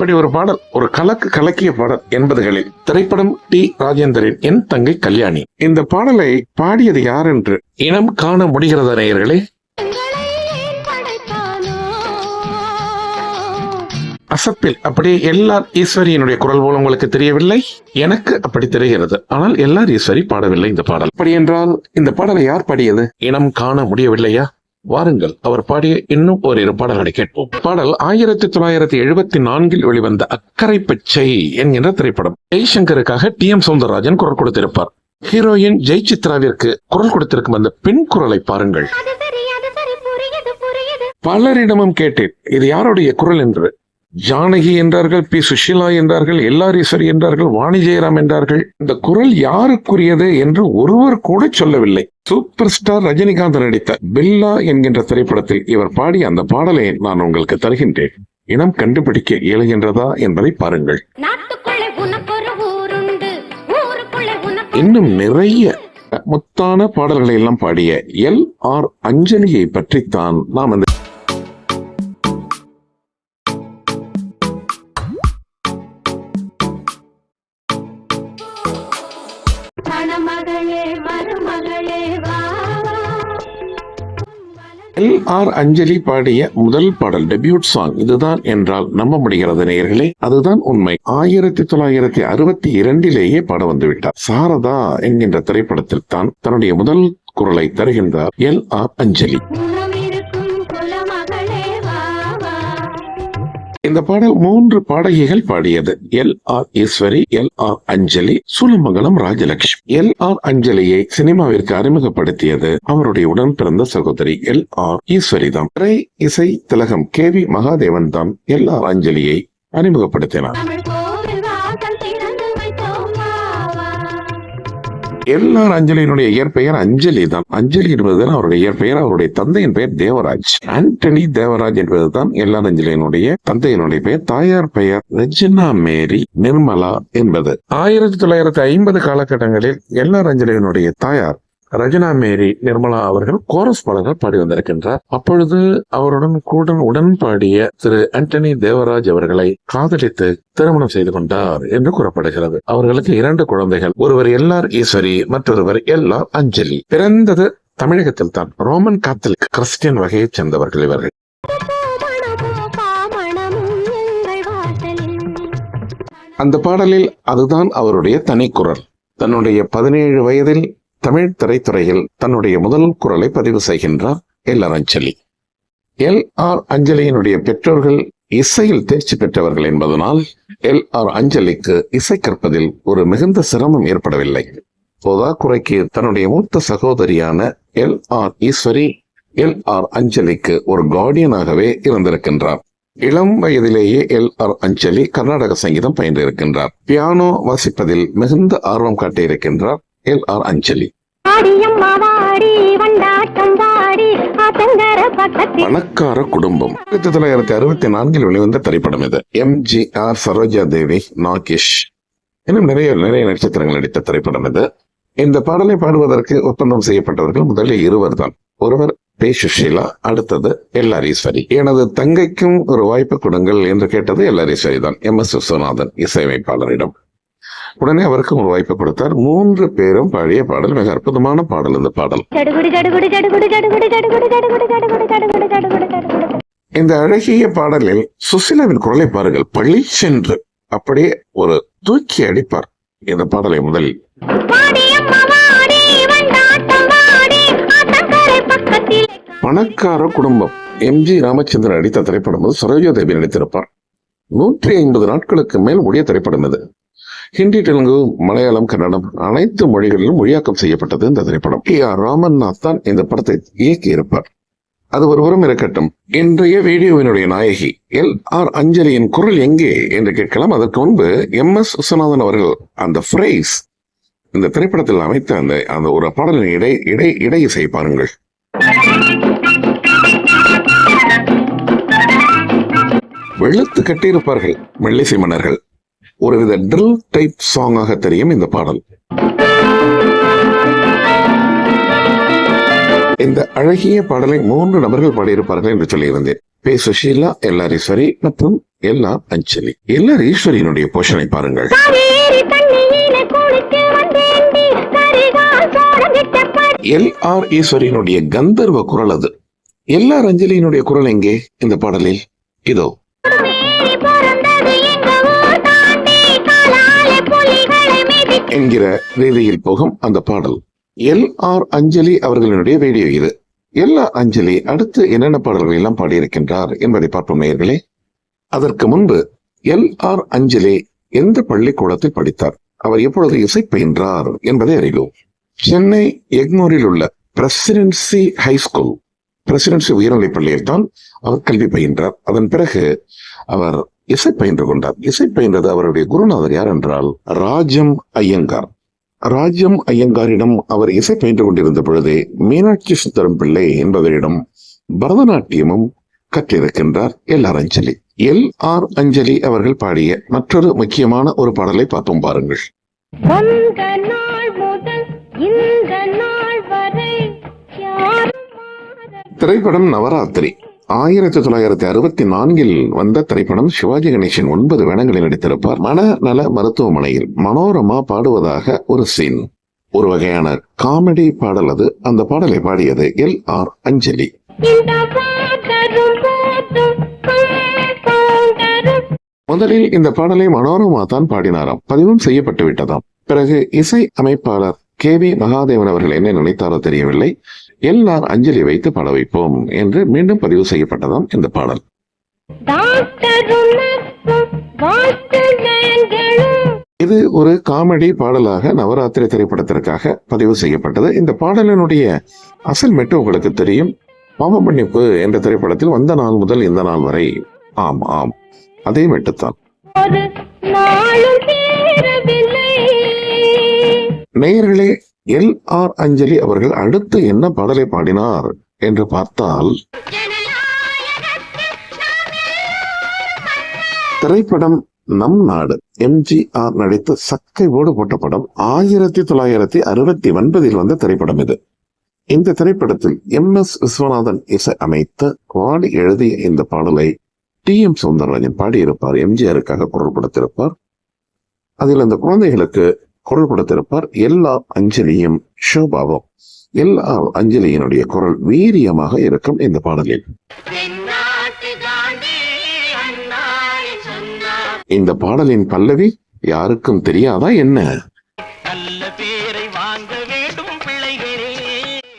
இப்படி ஒரு பாடல் ஒரு கலக்கு கலக்கிய பாடல் எண்பதுகளில் திரைப்படம் டி. ராஜேந்தரின் என் தங்கை கல்யாணி. இந்த பாடலை பாடியது யார் என்று இனம் காண முடிகிறத நேயர்களே? அசப்பில் அப்படியே எல்லார் ஈஸ்வரியினுடைய குரல் போல உங்களுக்கு தெரியவில்லை? எனக்கு அப்படி தெரிகிறது. ஆனால் எல்லார் ஈஸ்வரி பாடவில்லை இந்த பாடல். அப்படி என்றால் இந்த பாடலை யார் பாடியது? இனம் காண முடியவில்லையா? வாருங்கள் அவர் பாடிய இன்னும் ஓரிரு பாடல்களை கேட்போம். பாடல் ஆயிரத்தி தொள்ளாயிரத்தி எழுபத்தி நான்கில் வெளிவந்த அக்கறை பச்சை என்கின்ற திரைப்படம். ஜெய்சங்கருக்காக டி எம் சௌந்தரராஜன் குரல் கொடுத்திருப்பார். ஹீரோயின் ஜெய் சித்ராவிற்கு குரல் கொடுத்திருக்கும் அந்த பெண் குரலை பாருங்கள். பலரிடமும் கேட்டேன் இது யாருடைய குரல் என்று? ஜானகி என்றார்கள் பி. சுஷீலா என்றார்கள் எல்லாரீஸ்வரி என்றார்கள் வாணி ஜெயராம் என்றார்கள். இந்த குரல் யாருக்குரியது என்று ஒருவர் கூட சொல்லவில்லை. சூப்பர் ஸ்டார் ரஜினிகாந்த் நடித்த பில்லா என்கின்ற திரைப்படத்தில் இவர் பாடிய அந்த பாடலை நான் உங்களுக்கு தருகின்றேன். இனம் கண்டுபிடிக்க இயலுகின்றதா என்பதை பாருங்கள். இன்னும் நிறைய முத்தான பாடல்களை எல்லாம் பாடிய எல். ஆர். அஞ்சலியை பற்றித்தான் நாம் இந்த எல் ஆர் அஞ்சலி பாடிய முதல் பாடல் டெபியூட் சாங் இதுதான் என்றால் நம்ப முடிகிறது நேயர்களே. அதுதான் உண்மை. ஆயிரத்தி தொள்ளாயிரத்தி அறுபத்தி இரண்டிலேயே பாட வந்துவிட்டார். சாரதா என்கின்ற திரைப்படத்தில் தான் தன்னுடைய முதல் குரலை தருகின்றார் எல் ஆர் அஞ்சலி. இந்த பாடல் மூன்று பாடகிகள் பாடியது. L. R. Eswari L. R. Anjali Soolamangalam Rajalakshmi L. R. அஞ்சலியை சினிமாவிற்கு அறிமுகப்படுத்தியது அவருடைய உடன் பிறந்த சகோதரி எல். ஆர். ஈஸ்வரி தான் திரை இசை திலகம் கே. வி. மகாதேவன் தான் எல். ஆர். அஞ்சலியை அறிமுகப்படுத்தினார். எல் அஞ்சலியினுடைய இயற்பெயர் அஞ்சலி தான். அஞ்சலி என்பதுதான் அவருடைய இயற்பெயர். அவருடைய தந்தையின் பெயர் தேவராஜ். ஆண்டனி தேவராஜ் என்பதுதான் எல்லார் அஞ்சலியினுடைய தந்தையினுடைய பெயர். தாயார் பெயர் ரெஜினா மேரி நிர்மலா என்பது. ஆயிரத்தி தொள்ளாயிரத்தி ஐம்பது காலகட்டங்களில் எல்லார் அஞ்சலியினுடைய தாயார் ரஜினா மேரி நிர்மலா அவர்கள் கோரஸ் பாடல்கள் பாடி வந்திருக்கின்றார். அப்பொழுது அவருடன் கூட உடன் பாடிய திரு ஆண்டனி தேவராஜ் அவர்களை காதலித்து திருமணம் செய்து கொண்டார் என்று கூறப்படுகிறது. அவர்களுக்கு இரண்டு குழந்தைகள் ஒருவர் எல்லார் ஈஸ்வரி மற்றொருவர் எல்லார் அஞ்சலி. பிறந்தது தமிழகத்தில் தான். ரோமன் காத்தலிக் கிறிஸ்டியன் வகையைச் சேர்ந்தவர்கள் இவர்கள். அந்த பாடலில் அதுதான் அவருடைய தனிக்குரல். தன்னுடைய பதினேழு வயதில் தமிழ் திரைத்துறையில் தன்னுடைய முதல் குரலை பதிவு செய்கின்றார் L R Anjali. L R அஞ்சலியினுடைய பெற்றோர்கள் இசையில் தேர்ச்சி பெற்றவர்கள் என்பதனால் எல் ஆர் அஞ்சலிக்கு இசை கற்பதில் ஒரு மிகுந்த சிரமம் ஏற்படவில்லை. போதாக்குறைக்கு தன்னுடைய மூத்த சகோதரியான L R Eswari L R அஞ்சலிக்கு ஒரு கார்டியனாகவே இருந்திருக்கின்றார். இளம் வயதிலேயே எல் ஆர் அஞ்சலி கர்நாடக சங்கீதம் பயின்றிருக்கின்றார். பியானோ வாசிப்பதில் மிகுந்த ஆர்வம் காட்டியிருக்கின்றார். L R Anjali. பணக்கார குடும்பம். ஆயிரத்தி தொள்ளாயிரத்தி அறுபத்தி நான்கில் வெளிவந்த திரைப்படம் இது. M G R Saroja Devi Nagesh. இன்னும் நிறைய நிறைய நட்சத்திரங்கள் நடித்த திரைப்படம் இது. இந்த பாடலை பாடுவதற்கு ஒப்பந்தம் செய்யப்பட்டவர்கள் முதலில் இருவர் தான். ஒருவர் பே சுஷீலா அடுத்தது எல்லாரீஸ்வரி எனது தங்கைக்கும் ஒரு வாய்ப்பு கொடுங்கள் என்று கேட்டது எல்லாரீஸ்வரி தான். எம் எஸ் விஸ்வநாதன் இசையமைப்பாளரிடம். உடனே அவருக்கு ஒரு வாய்ப்பு கொடுத்தார். மூன்று பேரும் பழைய பாடல் மிக அற்புதமான பாடல் இந்த பாடல். இந்த அழகிய பாடலில் சுசிலாவின் குரலை பாருங்கள். பள்ளி சென்று அப்படியே ஒரு தூக்கி அடிப்பார். இந்த பாடலை முதலில் பணக்கார குடும்பம். எம் ஜி ராமச்சந்திரன் அடித்த திரைப்படம் சரோஜா தேவி நடித்திருப்பார். நூற்றி ஐம்பது நாட்களுக்கு மேல் ஓடிய திரைப்படம் இது. ஹிந்தி தெலுங்கு மலையாளம் கன்னடம் அனைத்து மொழிகளிலும் மொழியாக்கம் செய்யப்பட்டது இந்த திரைப்படம். கே ஆர் ராமநாத் தான் இந்த படத்தை இயக்கியிருப்பார். அது ஒருவரும் இருக்கட்டும். இன்றைய வீடியோவினுடைய நாயகி எல் ஆர் அஞ்சலியின் குரல் எங்கே என்று கேட்கலாம். அதற்கு முன்பு எம் எஸ் விஸ்வநாதன் அவர்கள் அந்த ஃப்ரேஸ் இந்த திரைப்படத்தில் அமைத்த அந்த அந்த ஒரு பாடலின் இடை இடை இடை இசை பாருங்கள். வெளுத்து கட்டியிருப்பார்கள் மெல்லிசை மன்னர்கள் ஒருவித ட்ரில் டைப் சாங்காக தெரியும் இந்த பாடல். இந்த அழகிய பாடலை மூன்று நபர்கள் பாடியிருப்பார்கள் என்று சொல்லியிருந்தேன். பே சுஷீலா எல்லாரீஸ்வரி மற்றும் எல்லார் அஞ்சலி. எல்லார் ஈஸ்வரியினுடைய போஷனை பாருங்கள். எல் ஆர் ஈஸ்வரியினுடைய கந்தர்வ குரல் அது. எல்லார் அஞ்சலியினுடைய குரல் எங்கே? இந்த பாடலில். இதோ. என்கிற ரீதியில் போகும் அந்த பாடல். எல் ஆர் அஞ்சலி அவர்களினுடைய வீடியோ இது. எல்லா அஞ்சலி அடுத்து என்னென்ன பாடல்கள் எல்லாம் பாடியிருக்கின்றார் என்பதை பார்ப்போம் நேயர்களே. அதற்கு முன்பு எல் ஆர் அஞ்சலி எந்த பள்ளிக்கூடத்தில் படித்தார்? அவர் எப்பொழுது இசை பயின்றார் என்பதை அறிவோம். சென்னை எக்மோரில் உள்ள பிரசிடென்சி ஹை ஸ்கூல் பிரசிடென்சி உயர்நிலைப் பள்ளியில் தான் அவர் கல்வி பயின்றார். அதன் பிறகு அவர் இசை பயின்று கொண்டார். இசை பயின்றது அவருடைய குருநாதர் யார் என்றால் ராஜம் ஐயங்கார். ராஜம் ஐயங்காரிடம் அவர் இசை பயின்று கொண்டிருந்த பொழுதே மீனாட்சி சுந்தரம் பிள்ளை என்பவரிடம் பரதநாட்டியமும் கற்றிருக்கின்றார் L R Anjali. L R Anjali அவர்கள் பாடிய மற்றொரு முக்கியமான ஒரு பாடலை பார்த்தோம் பாருங்கள். திரைப்படம் நவராத்திரி. ஆயிரத்தி தொள்ளாயிரத்தி அறுபத்தி நான்கில் வந்த திரைப்படம் சிவாஜி கணேசன் ஒன்பது வேடங்களில் நடித்திருப்பார். மனநல மருத்துவமனையில் மனோரமா பாடுவதாக ஒரு சீன் ஒரு வகையான காமெடி பாடல் அது. அந்த பாடலை பாடியது எல். ஆர். அஞ்சலி. முதலில் இந்த பாடலை மனோரமா தான் பாடினாராம். பதிவும் செய்யப்பட்டு விட்டதாம் பிறகு இசை அமைப்பாளர் கே வி மகாதேவன் அவர்கள் என்ன நினைத்தாரோ தெரியவில்லை. எல்லார் அஞ்சலி வைத்து பாட வைப்போம் என்று மீண்டும் பதிவு செய்யப்பட்டதாம் இந்த பாடல். இது ஒரு காமெடி பாடலாக நவராத்திரி திரைப்படத்திற்காக பதிவு செய்யப்பட்டது. இந்த பாடலினுடைய அசல் மெட்டு உங்களுக்கு தெரியும். பாவ மன்னிப்பு என்ற திரைப்படத்தில் வந்த நாள் முதல் இந்த நாள் வரை. ஆம் ஆம். அதே மெட்டுத்தான். ஒரு நேயர்களே எல் ஆர் அஞ்சலி அவர்கள் அடுத்து என்ன பாடலை பாடினார் என்று பார்த்தால் திரைப்படம் நம் நாடு. எம்ஜிஆர் நடித்த சக்கை ஓடு போட்ட படம் ஆயிரத்தி தொள்ளாயிரத்தி அறுபத்தி ஒன்பதில் வந்த திரைப்படம் இது. இந்த திரைப்படத்தில் எம் எஸ் விஸ்வநாதன் இசை அமைத்த பாடி எழுதிய இந்த பாடலை டி எம் சவுந்தரராஜன் பாடியிருப்பார். எம்ஜிஆருக்காக குரல் கொடுத்திருப்பார். அதில் அந்த குழந்தைகளுக்கு குரல் கொடுத்திருப்பார் எல்லா அஞ்சலியும் ஷோபாவும். எல்லா அஞ்சலியினுடைய குரல் வீரியமாக இருக்கும் இந்த பாடலில். இந்த பாடலின் பல்லவி யாருக்கும் தெரியாதா என்ன?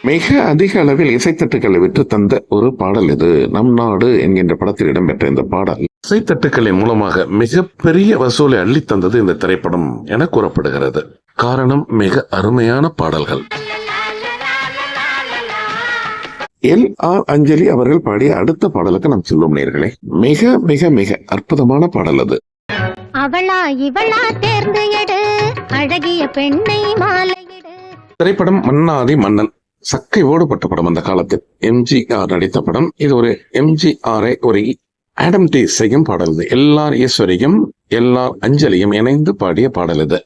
மிக அதிக அளவில் இசைத்தட்டுகளை விற்று தந்த ஒரு பாடல் இது. நம் நாடு என்கின்ற படத்தில் இடம்பெற்ற இந்த பாடல். இசைத்தட்டுக்களின் மூலமாக மிகப்பெரிய வசூலை அள்ளித் தந்தது இந்த திரைப்படம் என கூறப்படுகிறது. காரணம் மிக அருமையான பாடல்கள். எல். ஆர். அஞ்சலி அவர்கள் பாடிய அடுத்த பாடலுக்கு நாம் செல்லும் நேர்களே. மிக மிக மிக அற்புதமான பாடல் அது. அவளா இவளா தேர்ந்து எடு. அழகிய பெண்ணை மாலையிடு திரைப்படம் மன்னாதி மன்னன். சக்கை ஓடுபட்ட படம் அந்த காலத்தில். எம்ஜிஆர் நடித்த படம். இது ஒரு எம்ஜிஆரை ஒரு ஆடம் டி செய்யும் பாடல் இது. எல்லார் ஈஸ்வரியும் எல்லார் அஞ்சலியும் இணைந்து பாடிய பாடல் இது.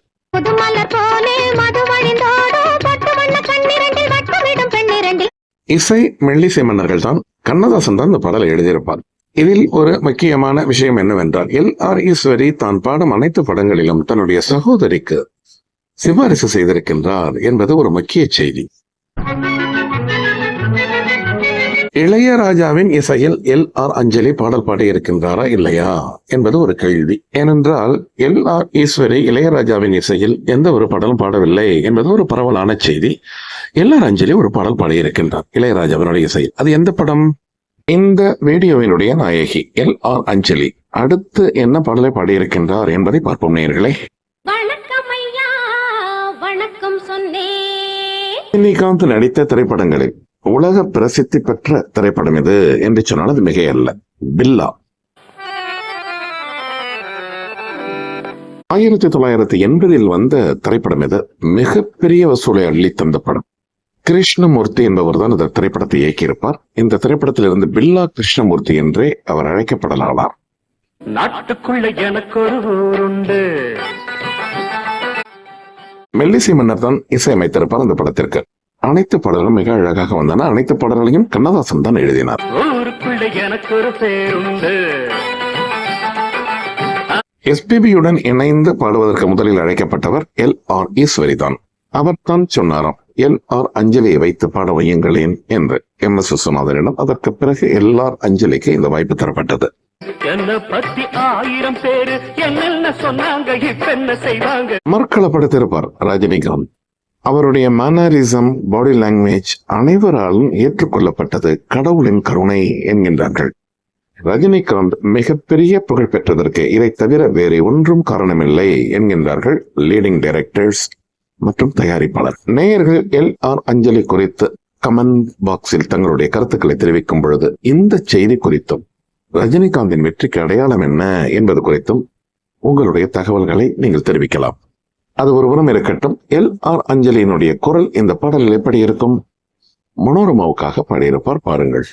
இசை மெல்லிசை மன்னர்கள் தான் கண்ணதாசன் தான் இந்த பாடலை எழுதியிருப்பார். இதில் ஒரு முக்கியமான விஷயம் என்னவென்றால் எல் ஆர் ஈஸ்வரி தான் பாடும் அனைத்து படங்களிலும் தன்னுடைய சகோதரிக்கு சிபாரிசு செய்திருக்கின்றார் என்பது ஒரு முக்கிய செய்தி. இளையராஜாவின் இசையில் எல் ஆர் அஞ்சலி பாடல் பாடியிருக்கின்றாரா இல்லையா என்பது ஒரு கேள்வி. ஏனென்றால் எல் ஆர் ஈஸ்வரி இளையராஜாவின் இசையில் எந்த ஒரு பாடலும் பாடவில்லை என்பது ஒரு பரவலான செய்தி. எல் ஆர் அஞ்சலி ஒரு பாடல் பாடியிருக்கின்றார் இளையராஜாவினுடைய இசையில். அது எந்த படம்? இந்த வீடியோவினுடைய நாயகி எல் ஆர் அஞ்சலி. அடுத்து என்ன பாடலை பாடியிருக்கின்றார் என்பதை பார்ப்போம் நேயர்களே. வணக்கம் ஐயா வணக்கம் சொன்னேன் ரஜினிகாந்த் நடித்த திரைப்படங்களில் உலக பிரசித்தி பெற்ற திரைப்படம் இது என்று சொன்னால் அது மிகையல்ல. பில்லா. ஆயிரத்தி தொள்ளாயிரத்தி எண்பதில் வந்த திரைப்படம் இது. மிகப்பெரிய வசூலை அள்ளி தந்த படம். கிருஷ்ணமூர்த்தி என்பவர் தான் இந்த திரைப்படத்தை இயக்கியிருப்பார். இந்த திரைப்படத்தில் இருந்து பில்லா கிருஷ்ணமூர்த்தி என்றே அவர் அழைக்கப்படலானார். நாட்டுக்குள்ள எனக்கு ஒரு ஊருண்டு. மெல்லிசை மன்னர் தான் இசையமைத்திருப்பார் அந்த படத்திற்கு. அனைத்து பாடல்களும் மிக அழகாக வந்தன. அனைத்து பாடல்களையும் கண்ணதாசன் தான் எழுதினார். எஸ்பிபியுடன் இணைந்து பாடுவதற்கு முதலில் அழைக்கப்பட்டவர் எல் ஆர் ஈஸ்வரி தான் அவர் தான் சொன்னாராம் எல் ஆர் அஞ்சலியை வைத்து பாட வையுங்களேன் என்று. எம் எஸ் விஸ்வநாதனிடம் அதற்கு பிறகு எல் ஆர் அஞ்சலிக்கு இந்த வாய்ப்பு தரப்பட்டது. என்ன பத்தி ஆயிரம் பேரு என்னென்ன சொன்னாங்க இப்ப என்ன செய்வாங்க? மறுக்களப்படுத்திருப்பார் ரஜினிகாந்த். அவருடைய மேனரிசம் பாடி லாங்குவேஜ் அனைவராலும் ஏற்றுக்கொள்ளப்பட்டது கடவுளின் கருணை என்கின்றார்கள். ரஜினிகாந்த் மிகப்பெரிய புகழ் பெற்றதற்கு இதை தவிர வேறு ஒன்றும் காரணமில்லை என்கின்றார்கள் லீடிங் டைரக்டர்ஸ் மற்றும் தயாரிப்பாளர். நேயர்கள் எல். ஆர். அஞ்சலி குறித்து கமெண்ட் பாக்ஸில் தங்களுடைய கருத்துக்களை தெரிவிக்கும் பொழுது இந்த செய்தி குறித்தும் ரஜினிகாந்தின் வெற்றிக்கு அடையாளம் என்ன என்பது குறித்தும் உங்களுடைய தகவல்களை நீங்கள் தெரிவிக்கலாம். அது ஒருபுறம் இருக்கட்டும். எல். ஆர். அஞ்சலியினுடைய குரல் இந்த பாடலில் எப்படி இருக்கும்? மனோரமாவுக்காக பாடியிருப்பார். பாருங்கள்.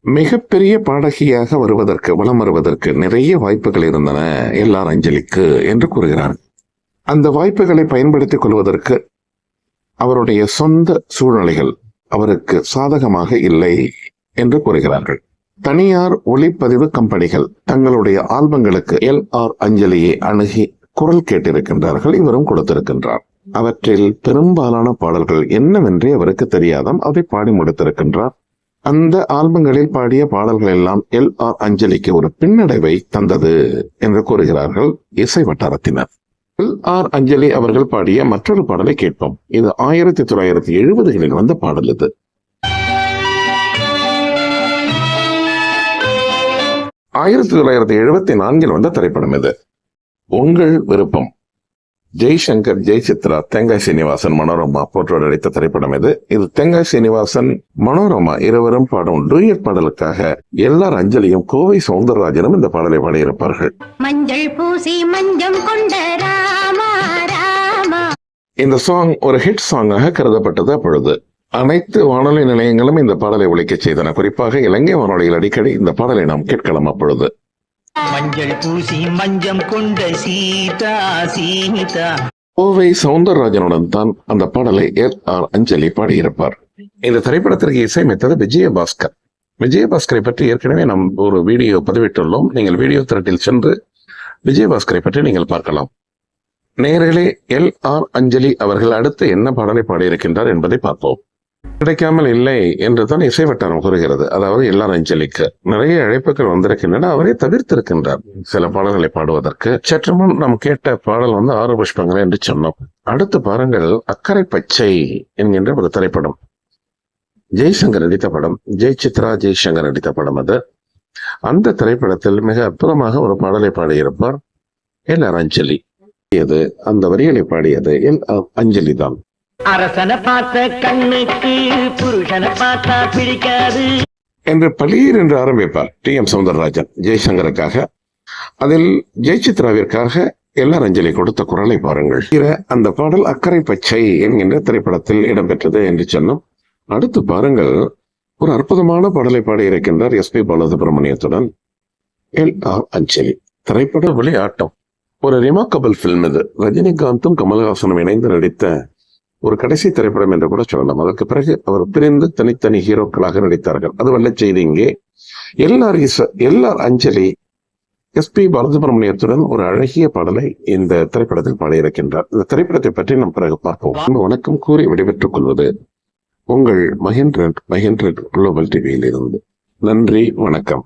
மிகப்பெரிய பாடகியாக வருவதற்கு வலம் வருவதற்கு நிறைய வாய்ப்புகள் இருந்தன எல். ஆர். அஞ்சலிக்கு என்று கூறுகிறார். அந்த வாய்ப்புகளை பயன்படுத்திக் கொள்வதற்கு அவருடைய சொந்த சூழ்நிலைகள் அவருக்கு சாதகமாக இல்லை என்று கூறுகிறார்கள். தனியார் ஒளிப்பதிவு கம்பெனிகள் தங்களுடைய ஆல்பங்களுக்கு எல் ஆர் அஞ்சலியை அணுகி குரல் கேட்டிருக்கின்றார்கள் இவரும் கொடுத்திருக்கின்றார். அவற்றில் பெரும்பாலான பாடல்கள் என்னவென்றே அவருக்கு தெரியாதாம் அதை பாடி முடித்திருக்கின்றார். அந்த ஆல்பங்களில் பாடிய பாடல்கள் எல்லாம் எல் ஆர் அஞ்சலிக்கு ஒரு பின்னடைவை தந்தது என்று கூறுகிறார்கள் இசை வட்டாரத்தினர். எல் ஆர் அஞ்சலி அவர்கள் பாடிய மற்றொரு பாடலை கேட்போம். இது ஆயிரத்தி தொள்ளாயிரத்தி எழுபதுகளில் வந்த பாடல் இது. ஆயிரத்தி தொள்ளாயிரத்தி எழுபத்தி நான்கில் வந்த திரைப்படம் இது. உங்கள் விருப்பம். ஜெய்சங்கர் ஜெய் சித்ரா தேங்காய் சீனிவாசன் மனோரமா போன்றோர் நடித்த திரைப்படம் இது. இது தேங்காய் சீனிவாசன் மனோரமா இருவரும் பாடும் டூயட் பாடலுக்காக எல்லார் அஞ்சலியும் கோவை சவுந்தரராஜனும் இந்த பாடலை பாடியிருப்பார்கள். மஞ்சள் பூசி மஞ்சம் கொண்ட இந்த சாங் ஒரு ஹிட் சாங்காக கருதப்பட்டது அப்பொழுது. அனைத்து வானொலி நிலையங்களும் இந்த பாடலை ஒலிக்கச் செய்தன. குறிப்பாக இலங்கை வானொலியில் அடிக்கடி இந்த பாடலை நாம் கேட்கலாம் அப்பொழுது. மஞ்சள் பூசி மஞ்சம் கொண்ட சீதா சீதா கோவை சவுந்தரராஜனுடன் தான் அந்த பாடலை எல் ஆர் அஞ்சலி பாடியிருப்பார். இந்த திரைப்படத்திற்கு இசையமைத்தது விஜயபாஸ்கர். விஜயபாஸ்கரை பற்றி ஏற்கனவே நாம் ஒரு வீடியோ பதிவிட்டுள்ளோம். நீங்கள் வீடியோ திரட்டில் சென்று விஜயபாஸ்கரை பற்றி நீங்கள் பார்க்கலாம். நேயர்களே எல் ஆர் அஞ்சலி அவர்கள் அடுத்து என்ன பாடலை பாடியிருக்கின்றார் என்பதை பார்ப்போம். கிடைக்காமல் இல்லை என்று தான் இசை வட்டாரம் கூறுகிறது. அதாவது எல்லார் அஞ்சலிக்கு. நிறைய அழைப்புகள் வந்திருக்கின்றன. அவரே தவிர்த்திருக்கின்றார். சில பாடல்களை பாடுவதற்கு. சற்று முன் நாம் கேட்ட பாடல் வந்து ஆறு புஷ்பங்கள் என்று சொன்னோம். அடுத்து பாருங்கள் அக்கறை பச்சை என்கின்ற ஒரு திரைப்படம். ஜெய்சங்கர் நடித்த படம். ஜெய் சித்ரா ஜெய்சங்கர் நடித்த படம் அது. அந்த திரைப்படத்தில் மிக அற்புதமாக ஒரு பாடலை பாடியிருப்பார். எல் அஞ்சலி. அந்த வரிகளை பாடியது எல் அஞ்சலி தான் அரசனை பார்த்த கண்ணுக்கு புருஷனை பார்த்தா பிடிக்காது. என்று பளீர் என்று ஆரம்பிப்பார் டி எம் சவுந்தரராஜன் ஜெய்சங்கருக்காக. அதில் ஜெயசித்ராவிற்காக எல்லார் அஞ்சலி கொடுத்த குரலை பாருங்கள். அந்த பாடல் அக்கறை பச்சை என்கின்ற திரைப்படத்தில் இடம்பெற்றது என்று சொன்னோம். அடுத்து பாருங்கள். ஒரு அற்புதமான பாடலை பாடியிருக்கின்றார் S P பாலசுப்ரமணியத்துடன். L R Anjali. திரைப்பட விளையாட்டம். ஒரு ரிமார்க்கபிள் ஃபில்ம் இது. ரஜினிகாந்தும் கமல்ஹாசனும் இணைந்து நடித்த ஒரு கடைசி திரைப்படம் என்று கூட சொல்லலாம். அதற்கு பிறகு அவர் பிரிந்து தனித்தனி ஹீரோக்களாக நடித்தார்கள். அது வல்ல செய்தி இங்கே. எல்லார் இச எல்லார் அஞ்சலி எஸ் பி பாலசுப்ரமணியத்துடன் ஒரு அழகிய பாடலை இந்த திரைப்படத்தில் பாடியிருக்கின்றார். இந்த திரைப்படத்தை பற்றி நாம் பிறகு பார்ப்போம். வணக்கம் கூறி விடைபெற்றுக் கொள்வது உங்கள் மகேந்திரன் மகேந்திரன் குளோபல் டிவியில் இருந்து நன்றி வணக்கம்.